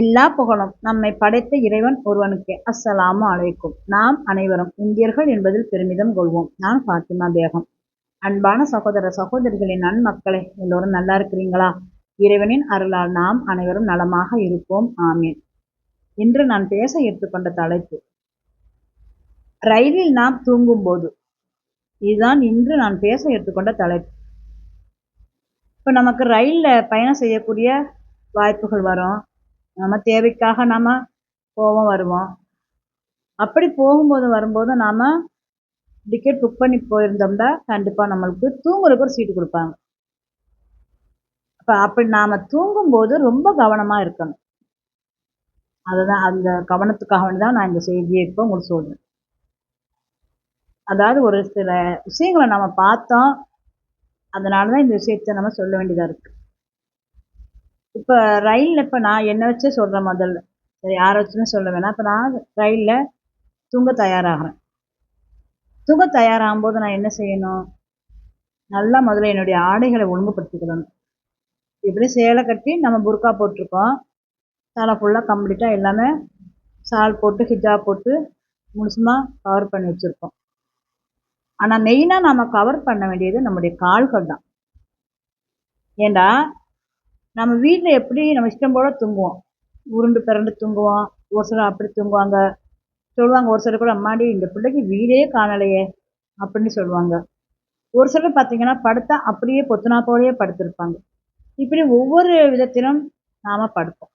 எல்லா புகழும் நம்மை படைத்த இறைவன் ஒருவனுக்கே. அஸ்ஸலாமு அலைக்கும். நாம் அனைவரும் இந்தியர்கள் என்பதில் பெருமிதம் கொள்வோம். நான் ஃபாத்திமா பேகம். அன்பான சகோதர சகோதரிகளின் நன்மக்களே எல்லோரும் நல்லா இருக்கிறீங்களா? இறைவனின் அருளால் நாம் அனைவரும் நலமாக இருப்போம். ஆமீன். இன்று நான் பேச எடுத்துக்கொண்ட தலைப்பு ரயிலில் நாம் தூங்கும்போது. இதுதான் இன்று நான் பேச எடுத்துக்கொண்ட தலைப்பு. இப்போ நமக்கு ரயிலில் பயணம் செய்யக்கூடிய வாய்ப்புகள் வரும். நம்ம தேவைக்காக நாம் போவோம் வருவோம். அப்படி போகும்போது வரும்போது நாம் டிக்கெட் புக் பண்ணி போயிருந்தோம்னா கண்டிப்பாக நம்மளுக்கு தூங்குறதுக்கு ஒரு சீட்டு கொடுப்பாங்க. அப்போ அப்படி நாம் தூங்கும்போது ரொம்ப கவனமாக இருக்கணும். அதுதான் அந்த கவனத்துக்காக வேண்டி தான் நான் இந்த செய்தியை இப்போ உங்களுக்கு சொல்கிறேன் அதாவது ஒரு சில விஷயங்களை நம்ம பார்த்தோம். அதனால தான் இந்த விஷயத்தை நம்ம சொல்ல வேண்டியதாக இருக்குது இப்போ ரயிலில் இப்போ நான் என்னை வச்சே சொல்கிறேன் முதல்ல. சரி யாரை வச்சுன்னு சொல்ல வேணாம். இப்போ நான் ரயிலில் தூங்க தயாராகிறேன். தூங்க தயாராகும் போது நான் என்ன செய்யணும்? நல்லா முதல்ல என்னுடைய ஆடைகளை ஒழுங்குபடுத்திக்கிடணும் இப்படி சேலை கட்டி நம்ம புர்கா போட்டிருக்கோம். தலை ஃபுல்லாக கம்ப்ளீட்டாக எல்லாமே சால் போட்டு ஹிஜாப் போட்டு முழுசுமாக கவர் பண்ணி வச்சுருக்கோம். ஆனால் மெயினாக நம்ம கவர் பண்ண வேண்டியது நம்முடைய கால்கள் தான் ஏண்டா? நம்ம வீட்டில் எப்படி நம்ம இஷ்டம் போல் தூங்குவோம். உருண்டு பிறண்டு தூங்குவோம். ஒரு சிலர் அப்படி தூங்குவாங்க. சொல்லுவாங்க ஒரு சிலர் கூட அம்மாடி இந்த பிள்ளைக்கு வீடே காணலையே அப்படின்னு சொல்லுவாங்க. ஒரு சிலர் பார்த்தீங்கன்னா படுத்தா அப்படியே பொத்துனா படுத்திருப்பாங்க. இப்படி ஒவ்வொரு விதத்திலும் நாம் படுப்போம்.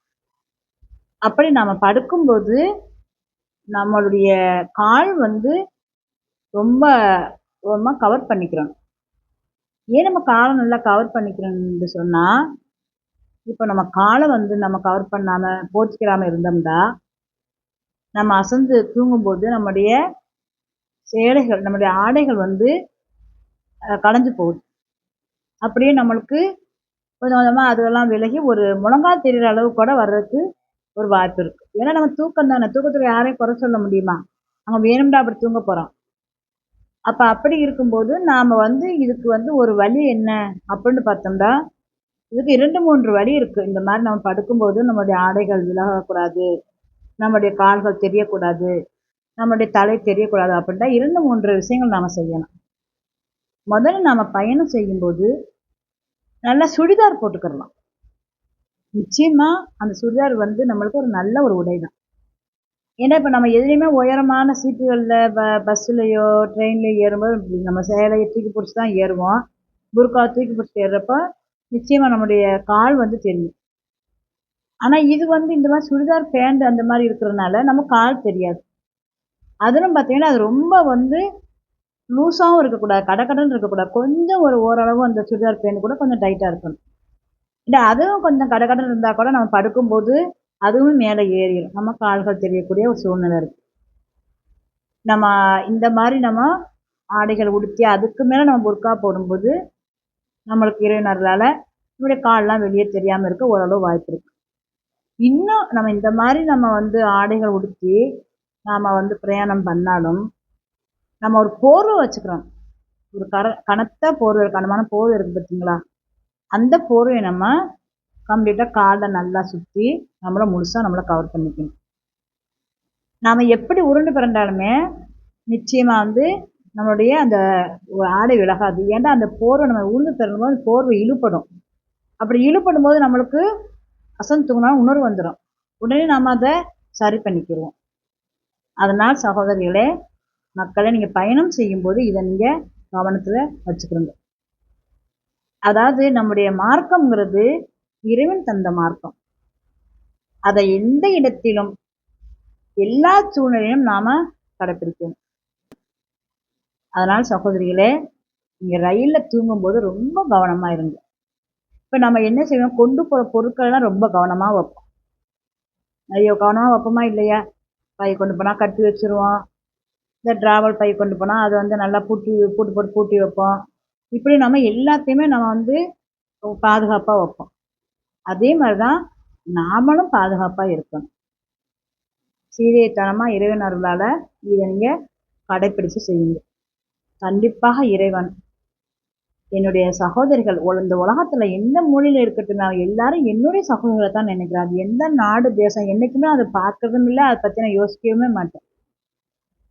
அப்படி நாம் படுக்கும்போது நம்மளுடைய கால் வந்து ரொம்ப ரொம்ப கவர் பண்ணிக்கிறோம். ஏன் நம்ம காலை நல்லா கவர் பண்ணிக்கிறோம்னு சொன்னால் இப்போ நம்ம காலை வந்து நம்ம கவர் பண்ணாமல் போத்திக்கிறாமல் இருந்தோம்னா நம்ம அசந்து தூங்கும்போது நம்முடைய சேலைகள் நம்முடைய ஆடைகள் வந்து களைஞ்சு போகுது. அப்படியே நம்மளுக்கு கொஞ்சம் கொஞ்சமாக அதெல்லாம் விலகி ஒரு முழங்கால் தெரிகிற அளவு கூட வர்றதுக்கு ஒரு வாய்ப்பு இருக்குது ஏன்னா நம்ம தூக்கம் தானே. தூக்கத்தில் யாரையும் குறை சொல்ல முடியுமா? அவங்க வேணும்டா அப்படி தூங்க போகிறோம் அப்போ அப்படி இருக்கும்போது நாம் வந்து இதுக்கு வந்து ஒரு வழி என்ன? அப்படின்னு பார்த்தோம்னா இதுக்கு இரண்டு மூன்று வழி இருக்குது இந்த மாதிரி நம்ம படுக்கும்போது நம்மளுடைய ஆடைகள் விலகக்கூடாது. நம்முடைய கால்கள் தெரியக்கூடாது. நம்முடைய தலை தெரியக்கூடாது அப்படின்ட்டா இரண்டு மூன்று விஷயங்கள் நாம் செய்யணும். முதல்ல நாம் பயணம் செய்யும்போது நல்லா சுடிதார் போட்டுக்கிறலாம் நிச்சயமாக அந்த சுடிதார் வந்து நம்மளுக்கு ஒரு நல்ல ஒரு உடை தான். ஏன்னா இப்போ நம்ம எதுலேயுமே உயரமான சீட்டுகளில் ப பஸ்ஸுலேயோ ட்ரெயின்லேயோ ஏறும்போது நம்ம சேலையை தூக்கி பிடிச்சி தான் ஏறுவோம். புர்கா தூக்கி பிடிச்சி ஏறுறப்போ நிச்சயமாக நம்முடைய கால் வந்து தெரியும். ஆனால் இது வந்து இந்த மாதிரி சுடிதார் பேண்ட் அந்த மாதிரி இருக்கிறதுனால நம்ம கால் தெரியாது. அதிலும் பார்த்தீங்கன்னா அது ரொம்ப வந்து லூஸாகவும் இருக்கக்கூடாது கடக்கடன்னு இருக்கக்கூடாது. கொஞ்சம் ஒரு ஓரளவு அந்த சுடிதார் பேண்ட் கூட கொஞ்சம் டைட்டாக இருக்கணும். இல்லை அதுவும் கொஞ்சம் கடக்கடன் இருந்தால் கூட நம்ம படுக்கும்போது அதுவும் மேலே ஏறிடும் நம்ம கால்கள் தெரியக்கூடிய ஒரு சூழ்நிலை இருக்குது நம்ம இந்த மாதிரி நம்ம ஆடைகள் உடுத்தி அதுக்கு மேலே நம்ம புர்கா போடும்போது நம்மளுக்கு இறைவனர்களால் நம்முடைய கால்லாம் வெளியே தெரியாமல் இருக்க ஓரளவு வாய்ப்பு இருக்குது இன்னும் நம்ம இந்த மாதிரி நம்ம வந்து ஆடைகள் உடுத்தி நாம் வந்து பிரயாணம் பண்ணாலும் நம்ம ஒரு போர்வை வச்சுக்கிறோம். ஒரு கர கனத்த போர்வை கனமான போர்வை இருக்குது பார்த்தீங்களா அந்த போர்வையை நம்ம கம்ப்ளீட்டாக காலை நல்லா சுற்றி நம்மளை முழுசாக நம்மளை கவர் பண்ணிக்கணும். நாம் எப்படி உருண்டு பிறண்டாலுமே நிச்சயமாக வந்து நம்மளுடைய அந்த ஆடை விலகாது. ஏன்னா அந்த போர்வை நம்ம உளுந்து தரும்போது போர்வை இழுப்படும் அப்படி இழுப்படும் போது நம்மளுக்கு அசந்து தூங்கினா உணர்வு வந்துடும் உடனே நாம் அதை சரி பண்ணிக்கிடுவோம் அதனால் சகோதரிகளே மக்களை நீங்கள் பயணம் செய்யும்போது இதை நீங்கள் கவனத்தில் வச்சுக்கிறோங்க அதாவது நம்முடைய மார்க்கம்ங்கிறது இறைவன் தந்த மார்க்கம். அதை எந்த இடத்திலும் எல்லா சூழ்நிலையிலும் நாம் கடைப்பிடிக்கணும். அதனால் சகோதரிகளே நீங்கள் ரயிலில் தூங்கும்போது ரொம்ப கவனமாக இருங்க. இப்போ நம்ம என்ன செய்வோம்? கொண்டு போகிற பொருட்கள்லாம் ரொம்ப கவனமாக வைப்போம். ஐயோ கவனமாக வைப்போமா இல்லையா? பை கொண்டு போனால் கட்டி வச்சுருவோம். இந்த ட்ராவல் பை கொண்டு போனால் அதை வந்து நல்லா பூட்டி பூட்டு போட்டு பூட்டி வைப்போம். இப்படி நம்ம எல்லாத்தையுமே நம்ம வந்து பாதுகாப்பாக வைப்போம். அதே மாதிரி தான் நாமளும் பாதுகாப்பாக இருக்கணும். சீரியத்தனமாக இறைவன் அருளால் இதை நீங்கள் கடைப்பிடித்து செய்யுங்க. கண்டிப்பாக இறைவன் என்னுடைய சகோதரிகள் இந்த உலகத்துல எந்த மொழியில் இருக்கட்டும் நான் எல்லாரும் என்னுடைய சகோதரர்களை தான் நினைக்கிறேன். அது எந்த நாடு தேசம் என்னைக்குமே அதை பார்க்கறதும் இல்லை. அதை பத்தி நான் யோசிக்கவே மாட்டேன்.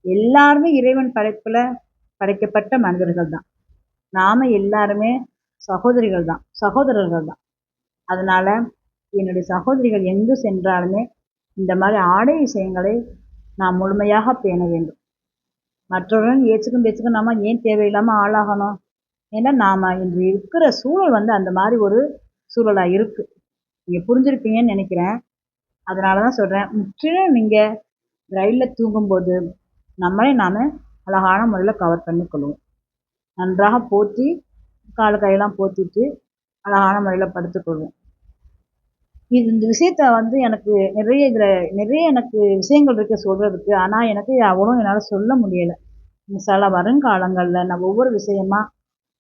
எல்லாருமே இறைவன் படைப்புல படைக்கப்பட்ட மனிதர்கள் தான். நாம எல்லாருமே சகோதரிகள் தான் சகோதரர்கள் தான். அதனால என்னுடைய சகோதரிகள் எங்கு சென்றாலுமே இந்த மாதிரி ஆடை விஷயங்களை நாம் முழுமையாக பேண வேண்டும். மற்றவர்கள் ஏச்சுக்கும் பேச்சுக்கும் நம்ம ஏன் தேவையில்லாமல் ஆளாகணும்? ஏன்னா நாம் இன்று இருக்கிற சூழல் வந்து அந்த மாதிரி ஒரு சூழலாக இருக்குது நீங்கள் புரிஞ்சிருப்பீங்கன்னு நினைக்கிறேன். அதனால தான் சொல்கிறேன் முற்றிலும் நீங்கள் ரயிலில் தூங்கும்போது நம்மளே நாம அழகான முறையில் கவர் பண்ணிக்கொள்வோம் நன்றாக போற்றி கால் கையெல்லாம் போத்திட்டு அழகான முறையில் படுத்துக்கொள்வோம் இது இந்த விஷயத்த வந்து எனக்கு நிறைய இதில் நிறைய எனக்கு விஷயங்கள் இருக்கு சொல்கிறதுக்கு ஆனால் எனக்கு அவ்வளோ என்னால் சொல்ல முடியலை. சில வருங்காலங்களில் நான் ஒவ்வொரு விஷயமா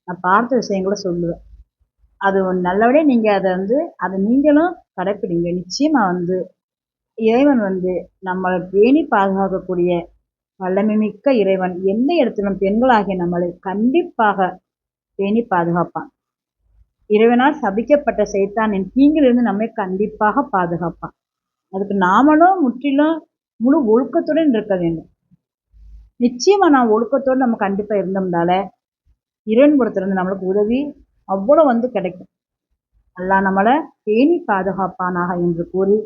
நான் பார்த்த விஷயங்கள சொல்லுவேன். அது நல்லபடியாக நீங்கள் அதை வந்து அதை நீங்களும் கடைப்பிடிங்க. நிச்சயமாக வந்து இறைவன் வந்து நம்மளை பேணி பாதுகாக்கக்கூடிய வல்லமை மிக்க இறைவன். எந்த இடத்திலும் பெண்களாகிய நம்மளை கண்டிப்பாக பேணி பாதுகாப்பான். இறைவனால் சபிக்கப்பட்ட சைத்தானின் தீங்கிலிருந்து நம்மை கண்டிப்பாக பாதுகாப்பான். அதுக்கு நாமளும் முற்றிலும் முழு ஒழுக்கத்துடன் இருக்க வேண்டும். நிச்சயமா நான் ஒழுக்கத்தோடு நம்ம கண்டிப்பாக இருந்தோம்னால இறைவன் புறத்திலிருந்து நம்மளுக்கு உதவி அவ்வளோ வந்து கிடைக்கும். அல்லாஹ் நம்மளை பேணி பாதுகாப்பானாக என்று கூறி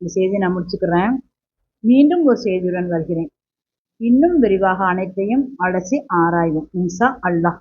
இந்த செய்தியை நான் முடிச்சுக்கிறேன். மீண்டும் ஒரு செய்தியுடன் வருகிறேன். இன்னும் விரிவாக அனைத்தையும் அலசி ஆராய்வோம். இன்சா அல்லாஹ்.